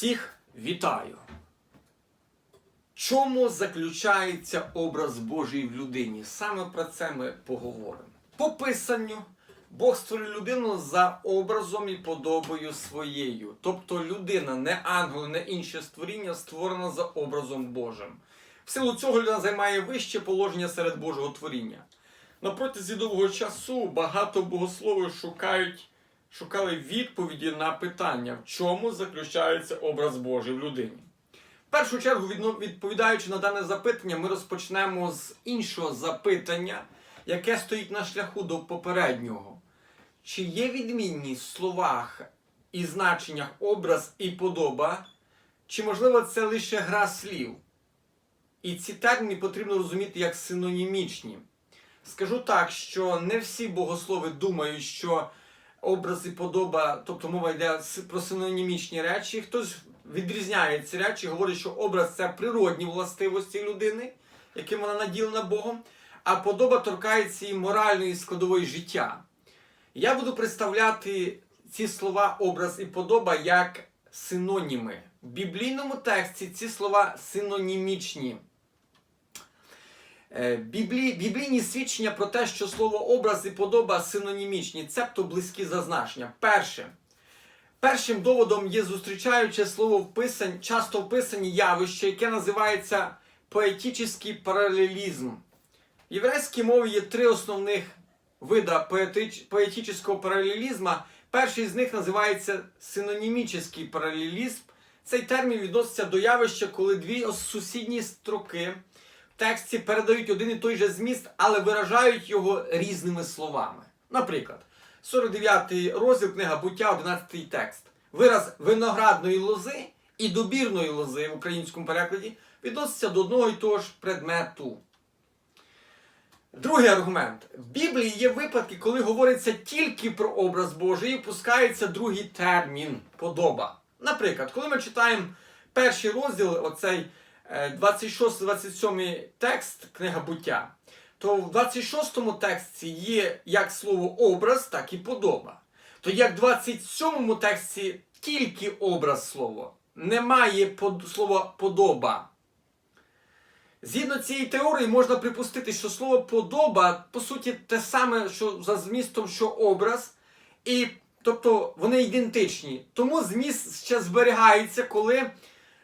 Всіх вітаю! Чому заключається образ Божий в людині? Саме про це ми поговоримо. По писанню Бог створив людину за образом і подобою своєю. Тобто людина, не ангел, не інше створіння, створена за образом Божим. В силу цього людина займає вище положення серед Божого творіння. На протязі довгого часу багато богословів шукають, шукали відповіді на питання, в чому заключається образ Божий в людині. В першу чергу, відповідаючи на дане запитання, ми розпочнемо з іншого запитання, яке стоїть на шляху до попереднього. Чи є відмінність в словах і значеннях образ і подоба, чи можливо це лише гра слів? І ці терміни потрібно розуміти як синонімічні. Скажу так, що не всі богослови думають, що образ і подоба, тобто мова йде про синонімічні речі. Хтось відрізняє ці речі, говорить, що образ це природні властивості людини, яким вона наділена Богом, а подоба торкається і моральної складової життя. Я буду представляти ці слова образ і подоба як синоніми. В біблійному тексті ці слова синонімічні. Е, Біблі... Біблійні свідчення про те, що слово образ і подоба синонімічні, цебто близькі за значення. Перше. Першим доводом є зустрічаюче слово в часто в писані явище, яке називається поетичний паралелізм. В єврейській мові є три основних вида поетич... поетичного паралелізму. Перший з них називається синонімічний паралелізм. Цей термін відноситься до явища, коли дві сусідні строки тексті передають один і той же зміст, але виражають його різними словами. Наприклад, 49 розділ книга буття, 11 текст. Вираз виноградної лози і добірної лози в українському перекладі відноситься до одного і того ж предмету. Другий аргумент. В Біблії є випадки, коли говориться тільки про образ Божий і пускається другий термін подоба. Наприклад, коли ми читаємо перший розділ, оцей 26-27 текст книга буття, то в 26 тексті є як слово образ, так і подоба. То як в 27 тексті тільки образ слово, немає под- слова подоба. Згідно цієї теорії можна припустити, що слово подоба по суті те саме, що за змістом, що образ, і тобто вони ідентичні. Тому зміст ще зберігається, коли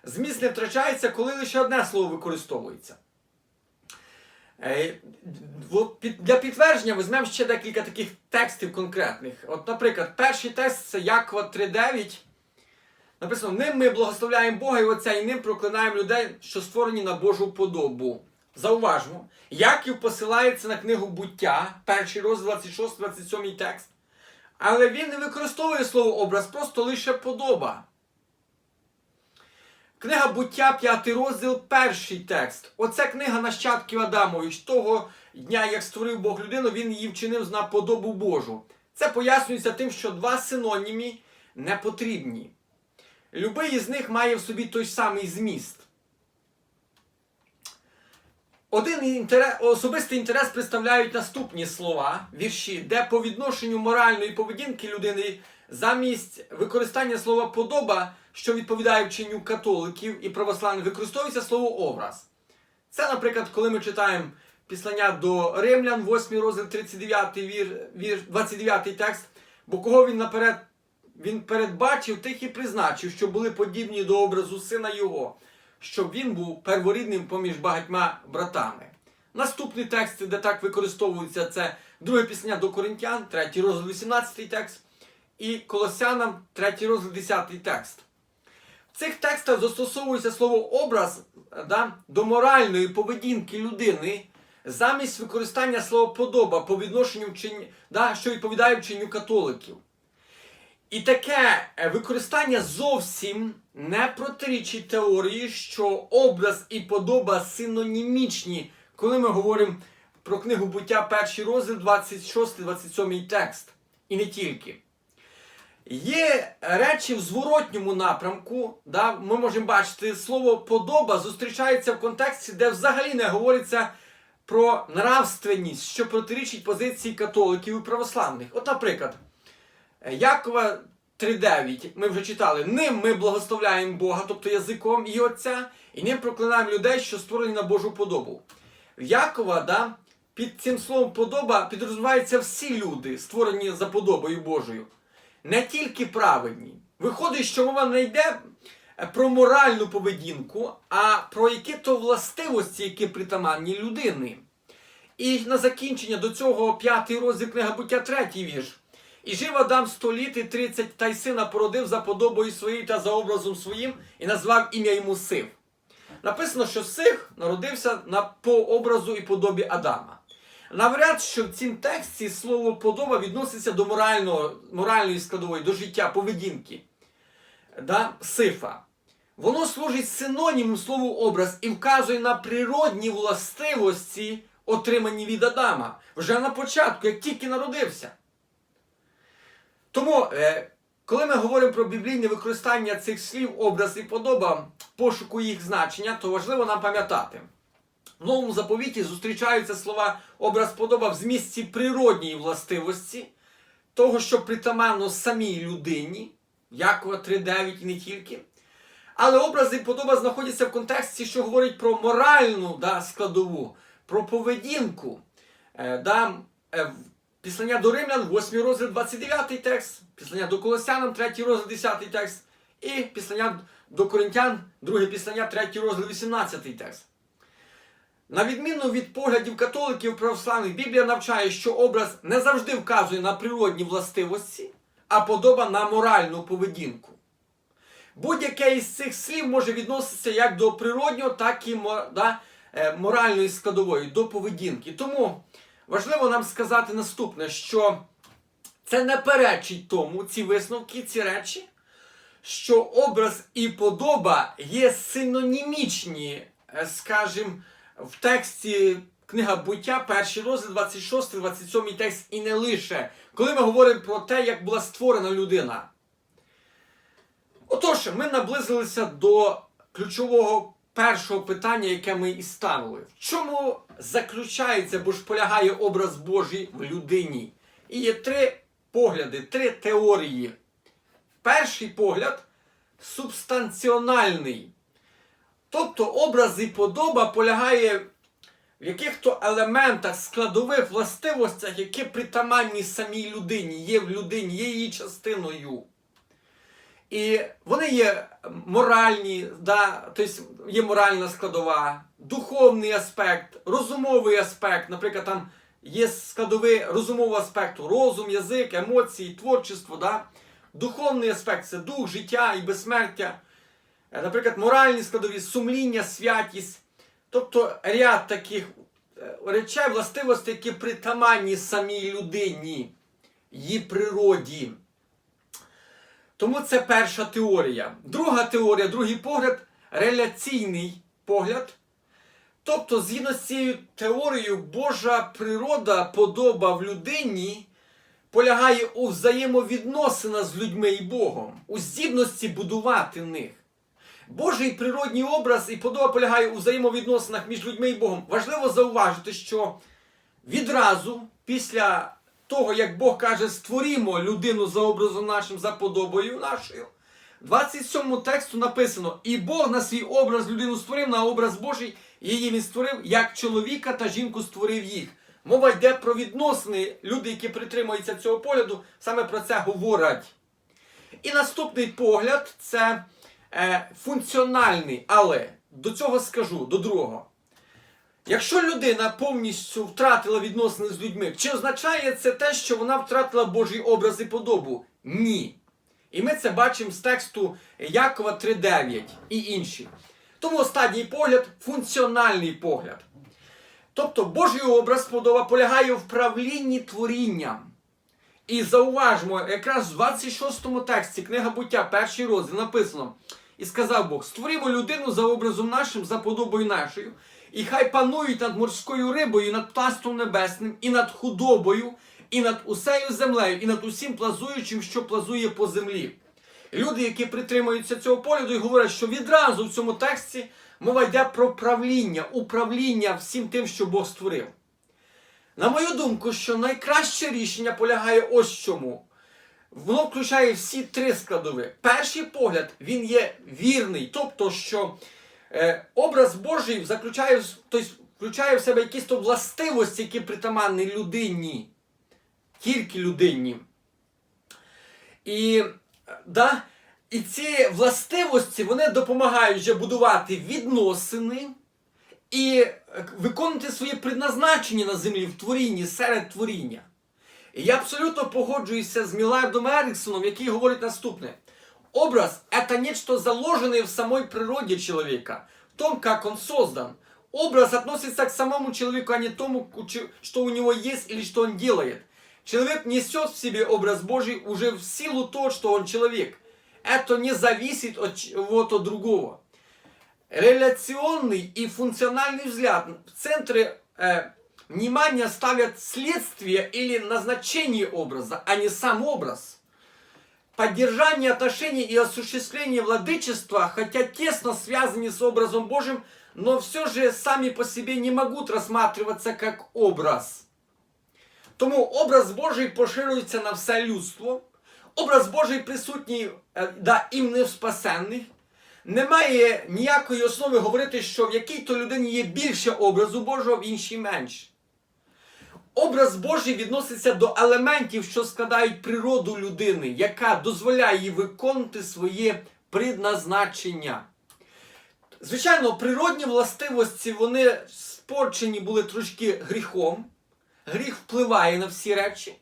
зміст не втрачається, коли лише одне слово використовується. Е, Для підтвердження візьмемо ще декілька таких текстів конкретних. От, наприклад, перший текст це Якова 3.9. Написано, ним ми благословляємо Бога і Отця, і ним проклинаємо людей, що створені на Божу подобу. Зауважмо, Яків посилається на книгу буття, перший розділ 26-27 текст. Але він не використовує слово образ, просто лише подоба. Книга буття, п'ятий розділ, перший текст. Оце книга нащадків Адамович. Того дня, як створив Бог людину, він її вчинив на подобу Божу. Це пояснюється тим, що два синонімі не потрібні. Любий із них має в собі той самий зміст. Один інтерес, особистий інтерес представляють наступні слова, вірші, де по відношенню моральної поведінки людини замість використання слова подоба, що відповідає вченню католиків і православних, використовується слово образ. Це, наприклад, коли ми читаємо післання до Римлян, 8 розділ 39 вір, вір, 29 текст, бо кого він наперед він передбачив, тих і призначив, що були подібні до образу сина його, щоб він був перворідним поміж багатьма братами. Наступний текст, де так використовується, це друге пісня до Коринтян, третій розділ 18 текст, і Колосянам, третій розділ 10 текст. В цих текстах застосовується слово образ да, до моральної поведінки людини замість використання слова подоба по відношенню вчень, да, що відповідає вченню католиків. І таке е, використання зовсім не протирічить теорії, що образ і подоба синонімічні, коли ми говоримо про книгу буття перший розділ, 26-27 текст. І не тільки. Є речі в зворотньому напрямку, да, ми можемо бачити, слово подоба зустрічається в контексті, де взагалі не говориться про нравственність, що протирічить позиції католиків і православних. От, наприклад, Якова 3.9 ми вже читали, ним ми благословляємо Бога, тобто язиком і Отця, і ним проклинаємо людей, що створені на Божу подобу. Якова, да, під цим словом подоба підрозуміваються всі люди, створені за подобою Божою. Не тільки праведні. Виходить, що мова не йде про моральну поведінку, а про які то властивості, які притаманні людини. І на закінчення до цього п'ятий розділ книга буття, третій вірш. І жив Адам сто літ і тридцять, та й сина породив за подобою своєю та за образом своїм, і назвав ім'я йому Сив. Написано, що Сих народився на, по образу і подобі Адама. Навряд, що в цім тексті слово подоба відноситься до морального, моральної складової, до життя, поведінки. Да? Сифа. Воно служить синонімом слову образ і вказує на природні властивості, отримані від Адама. Вже на початку, як тільки народився. Тому, е, коли ми говоримо про біблійне використання цих слів, образ і подоба, пошуку їх значення, то важливо нам пам'ятати. В новому заповіті зустрічаються слова образ подоба в змісті природньої властивості, того, що притаманно самій людині, Якова 3.9 і не тільки. Але образи і подоба знаходяться в контексті, що говорить про моральну да, складову, про поведінку. Е, да, е, Післання до Римлян, 8 розділ, 29 текст, післання до Колосянам, 3 розділ, 10 текст, і післання до Коринтян, 2 післання, 3 розділ, 18 текст. На відміну від поглядів католиків православних, Біблія навчає, що образ не завжди вказує на природні властивості, а подоба на моральну поведінку. Будь-яке із цих слів може відноситися як до природнього, так і да, е, моральної складової, до поведінки. Тому важливо нам сказати наступне, що це не перечить тому, ці висновки, ці речі, що образ і подоба є синонімічні, е, скажімо, в тексті книга буття, перший розділ, 26, 27 текст, і не лише, коли ми говоримо про те, як була створена людина. Отож, ми наблизилися до ключового першого питання, яке ми і ставили. В чому заключається, бо ж полягає образ Божий в людині? І є три погляди, три теорії. Перший погляд субстанціональний. Тобто образ і подоба полягає в яких-то елементах, складових властивостях, які притаманні самій людині, є в людині, є її частиною. І вони є моральні, да, тобто є моральна складова, духовний аспект, розумовий аспект. Наприклад, там є складовий розумового аспекту, розум, язик, емоції, творчество. Да? Духовний аспект це дух, життя і безсмертя. Е, Наприклад, моральні складові, сумління, святість. Тобто ряд таких е, речей, властивостей, які притаманні самій людині, її природі. Тому це перша теорія. Друга теорія, другий погляд реляційний погляд. Тобто, згідно з цією теорією, Божа природа, подоба в людині полягає у взаємовідносинах з людьми і Богом, у здібності будувати них. Божий природній образ і подоба полягає у взаємовідносинах між людьми і Богом. Важливо зауважити, що відразу після того, як Бог каже, створімо людину за образом нашим, за подобою нашою. В 27 тексту написано: І Бог на свій образ людину створив, на образ Божий, її він створив, як чоловіка та жінку створив їх. Мова йде про відносини. Люди, які притримуються цього погляду, саме про це говорять. І наступний погляд це е, функціональний, але до цього скажу, до другого. Якщо людина повністю втратила відносини з людьми, чи означає це те, що вона втратила Божий образ і подобу? Ні. І ми це бачимо з тексту Якова 3.9 і інші. Тому останній погляд функціональний погляд. Тобто Божий образ подоба полягає в правлінні творінням. І зауважмо, якраз в 26 тексті книга буття, перший розділ написано: І сказав Бог: створимо людину за образом нашим, за подобою нашою, і хай панують над морською рибою, і над птаством небесним, і над худобою, і над усею землею, і над усім плазуючим, що плазує по землі. Люди, які притримуються цього погляду, і говорять, що відразу в цьому тексті мова йде про правління, управління всім тим, що Бог створив. На мою думку, що найкраще рішення полягає ось чому. воно включає всі три складові. Перший погляд він є вірний, тобто, що е, образ Божий заключає, тобто, включає в себе якісь то властивості, які притаманні людині, тільки людині. І, да, і ці властивості вони допомагають вже будувати відносини і виконувати своє предназначення на землі в творінні, серед творіння. І я абсолютно погоджуюся з Мілардом Ериксоном, який говорить наступне. Образ – это нечто заложенное в самой природе человека, в том, как он создан. Образ относится к самому человеку, а не тому, ку- что у него есть или что он делает. Человек несет в себе образ Божий уже в силу того, что он человек. Это не зависит от чего-то другого. Реляционный и функциональный взгляд в центре э, внимания ставят следствие или назначение образа, а не сам образ. Поддержание отношений и осуществление владычества, хотя тесно связаны с образом Божьим, но все же сами по себе не могут рассматриваться как образ. Тому образ Божий поширюється на все людство. Образ Божий присутній е, да, і в невспасенних. Немає ніякої основи говорити, що в якій-то людині є більше образу Божого, в іншій менше. Образ Божий відноситься до елементів, що складають природу людини, яка дозволяє їй виконувати своє предназначення. Звичайно, природні властивості вони спорчені були трошки гріхом. Гріх впливає на всі речі.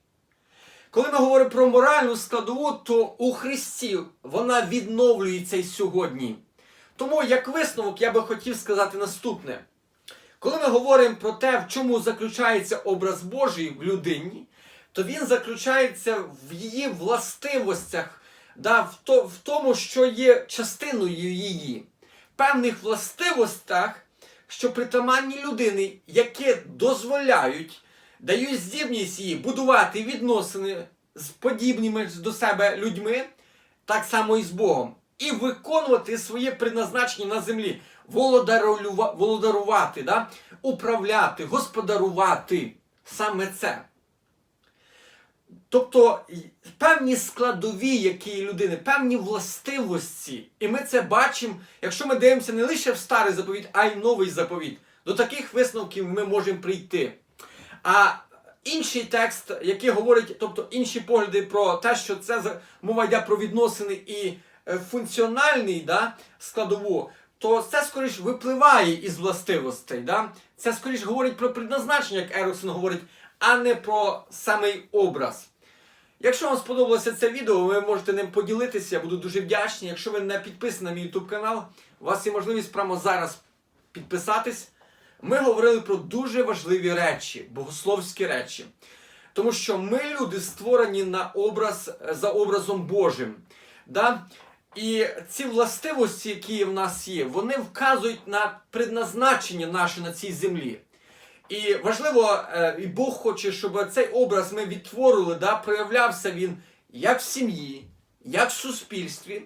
Коли ми говоримо про моральну складову, то у Христі вона відновлюється і сьогодні. Тому, як висновок, я би хотів сказати наступне. Коли ми говоримо про те, в чому заключається образ Божий в людині, то він заключається в її властивостях, да, в, то, в тому, що є частиною її, певних властивостях, що притаманні людини, які дозволяють, дають здібність їй будувати відносини з подібними до себе людьми, так само і з Богом, і виконувати своє призначення на землі, володарувати, да? управляти, господарувати саме це. Тобто певні складові, які людини, певні властивості. І ми це бачимо, якщо ми дивимося не лише в старий заповіт, а й новий заповіт. До таких висновків ми можемо прийти. А інший текст, який говорить, тобто інші погляди про те, що це мова йде про відносини і е, функціональний да, складову, то це скоріш випливає із властивостей. Да? Це скоріш говорить про предназначення, як Ероксон говорить, а не про самий образ. Якщо вам сподобалося це відео, ви можете ним поділитися, я буду дуже вдячний. Якщо ви не підписані на мій YouTube канал, у вас є можливість прямо зараз підписатись. Ми говорили про дуже важливі речі, богословські речі. Тому що ми люди створені на образ, за образом Божим. Да? І ці властивості, які в нас є, вони вказують на предназначення наше на цій землі. І важливо, е, і Бог хоче, щоб цей образ ми відтворили, да, проявлявся він як в сім'ї, як в суспільстві,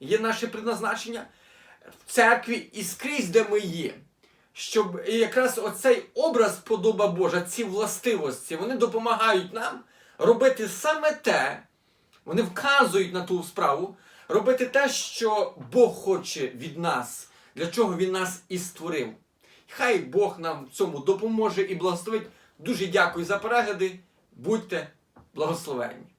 є наше предназначення, в церкві і скрізь, де ми є. Щоб і якраз оцей образ подоба Божа, ці властивості, вони допомагають нам робити саме те, вони вказують на ту справу, робити те, що Бог хоче від нас, для чого Він нас і створив. Хай Бог нам в цьому допоможе і благословить. Дуже дякую за перегляди. Будьте благословенні.